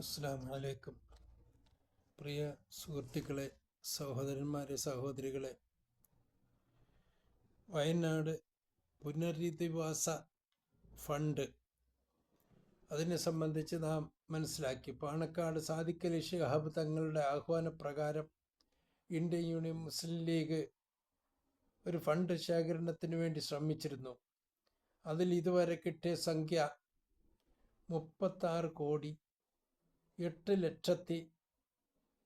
അസ്സാം വലൈക്കും പ്രിയ സുഹൃത്തുക്കളെ സഹോദരന്മാരെ സഹോദരികളെ വയനാട് പുനരധിവാസ ഫണ്ട് അതിനെ സംബന്ധിച്ച് നാം മനസ്സിലാക്കി. പാണക്കാട് സാദിഖലി ഷിഹാബ് തങ്ങളുടെ ആഹ്വാനപ്രകാരം ഇന്ത്യൻ യൂണിയൻ മുസ്ലിം ലീഗ് ഒരു ഫണ്ട് ശേഖരണത്തിന് വേണ്ടി ശ്രമിച്ചിരുന്നു. അതിൽ ഇതുവരെ കിട്ടിയ സംഖ്യ മുപ്പത്താറ് കോടി എട്ട് ലക്ഷത്തി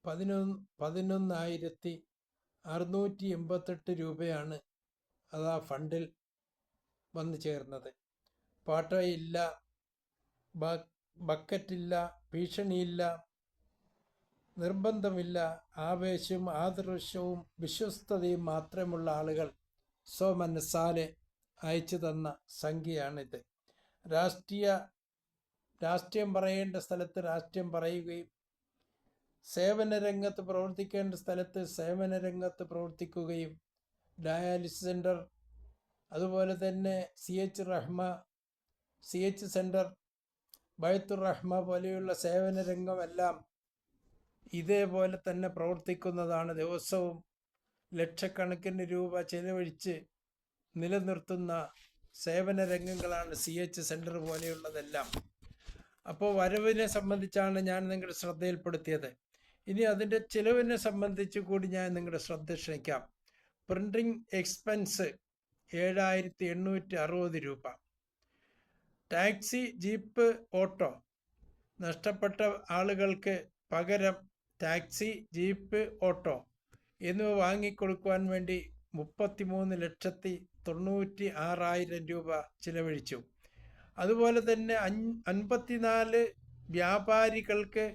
പതിനൊന്ന് പതിനൊന്നായിരത്തി അറുന്നൂറ്റി എൺപത്തെട്ട് രൂപയാണ് അത് ആ ഫണ്ടിൽ വന്നു ചേർന്നത്. പാട്ടയില്ല ബക്കറ്റില്ല ഭീഷണിയില്ല നിർബന്ധമില്ല ആവേശവും ആദർശവും വിശ്വസ്തതയും മാത്രമുള്ള ആളുകൾ സ്വമനസ്സാലെ അയച്ചു തന്ന സംഖ്യയാണിത്. രാഷ്ട്രീയ രാഷ്ട്രീയം പറയേണ്ട സ്ഥലത്ത് രാഷ്ട്രീയം പറയുകയും സേവന രംഗത്ത് പ്രവർത്തിക്കേണ്ട സ്ഥലത്ത് സേവന രംഗത്ത് പ്രവർത്തിക്കുകയും ഡയാലിസിസ് സെന്റർ അതുപോലെ തന്നെ C H Rahma C H centre Baithur Rahma പോലെയുള്ള സേവന രംഗമെല്ലാം ഇതേപോലെ തന്നെ പ്രവർത്തിക്കുന്നതാണ് ദിവസവും ലക്ഷക്കണക്കിന് രൂപ ചെലവഴിച്ച് നിലനിർത്തുന്ന സേവന രംഗങ്ങളാണ് സി എച്ച് സെന്റർ പോലെയുള്ളതെല്ലാം. അപ്പോൾ വരവിനെ സംബന്ധിച്ചാണ് ഞാൻ നിങ്ങളുടെ ശ്രദ്ധയിൽപ്പെടുത്തിയത്. ഇനി അതിന്റെ ചിലവിനെ സംബന്ധിച്ച് കൂടി ഞാൻ നിങ്ങളുടെ ശ്രദ്ധ ക്ഷണിക്കാം. പ്രിന്റിംഗ് എക്സ്പെൻസ് ഏഴായിരത്തി എണ്ണൂറ്റി അറുപത് രൂപ. Taxi jeep auto. നഷ്ടപ്പെട്ട ആളുകൾക്ക് പകരം ടാക്സി ജീപ്പ് ഓട്ടോ എന്നിവ വാങ്ങിക്കൊടുക്കുവാൻ വേണ്ടി മുപ്പത്തിമൂന്ന് ലക്ഷത്തി തൊണ്ണൂറ്റി ആറായിരം രൂപ ചിലവഴിച്ചു. അതുപോലെ തന്നെ അൻപത്തിനാല് വ്യാപാരികൾക്ക്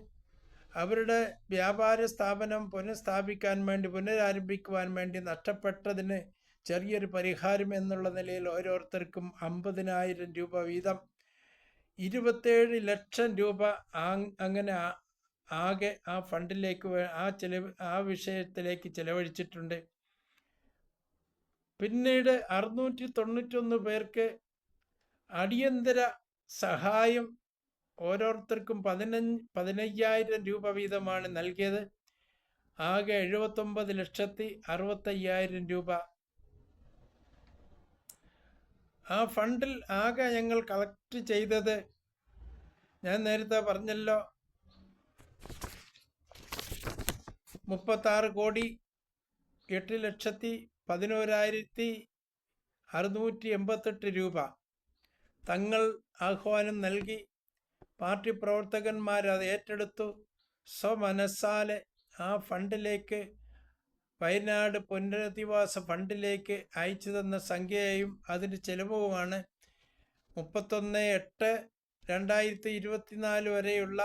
അവരുടെ വ്യാപാര സ്ഥാപനം പുനഃസ്ഥാപിക്കാൻ വേണ്ടി പുനരാരംഭിക്കുവാൻ വേണ്ടി നഷ്ടപ്പെട്ടതിന് ചെറിയൊരു പരിഹാരം എന്നുള്ള നിലയിൽ ഓരോരുത്തർക്കും അമ്പതിനായിരം രൂപ വീതം. ഇരുപത്തേഴ് ലക്ഷം രൂപ അങ്ങനെ ആകെ ആ ഫണ്ടിലേക്ക് ആ ചെലവ് ആ വിഷയത്തിലേക്ക് ചെലവഴിച്ചിട്ടുണ്ട്. പിന്നീട് അറുന്നൂറ്റി തൊണ്ണൂറ്റൊന്ന് പേർക്ക് അടിയന്തര സഹായം ഓരോരുത്തർക്കും പതിനഞ്ച് പതിനയ്യായിരം രൂപ വീതമാണ് നൽകിയത്. ആകെ എഴുപത്തൊമ്പത് ലക്ഷത്തി അറുപത്തയ്യായിരം രൂപ. ആ ഫണ്ടിൽ ആകെ ഞങ്ങൾ കളക്ട് ചെയ്തത് ഞാൻ നേരത്തെ പറഞ്ഞല്ലോ. മുപ്പത്താറ് കോടി എട്ട് ലക്ഷത്തി പതിനോരായിരത്തി അറുന്നൂറ്റി എൺപത്തെട്ട് രൂപ. തങ്ങൾ ആഹ്വാനം നൽകി. പാർട്ടി പ്രവർത്തകന്മാർ അത് ഏറ്റെടുത്തു. സ്വമനസ്സാലെ ആ ഫണ്ടിലേക്ക് വയനാട് പുനരധിവാസ ഫണ്ടിലേക്ക് അയച്ചു തന്ന സംഖ്യയും അതിന്റെ ചെലവുമാണ് മുപ്പത്തൊന്ന് എട്ട് രണ്ടായിരത്തി ഇരുപത്തിനാല് വരെയുള്ള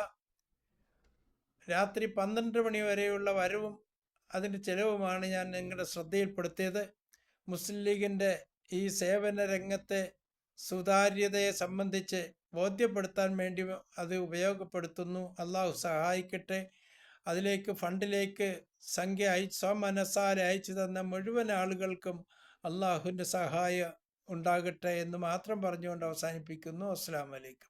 രാത്രി പന്ത്രണ്ട് മണി വരെയുള്ള വരവും അതിന്റെ ചെലവുമാണ് ഞാൻ നിങ്ങളുടെ ശ്രദ്ധയിൽപ്പെടുത്തിയത്. മുസ്ലിം ലീഗിന്റെ ഈ സേവന രംഗത്തെ സുതാര്യതയെ സംബന്ധിച്ച് ബോധ്യപ്പെടുത്താൻ വേണ്ടി അത് ഉപയോഗപ്പെടുത്തുന്നു. അള്ളാഹു സഹായിക്കട്ടെ. അതിലേക്ക് ഫണ്ടിലേക്ക് സംഖ്യ അയ സ്വമനസ്സാരെ അയച്ചു തന്ന മുഴുവൻ ആളുകൾക്കും അള്ളാഹുവിന്റെ സഹായം ഉണ്ടാകട്ടെ എന്ന് മാത്രം പറഞ്ഞുകൊണ്ട് അവസാനിപ്പിക്കുന്നു. അസ്സാം വലൈക്കും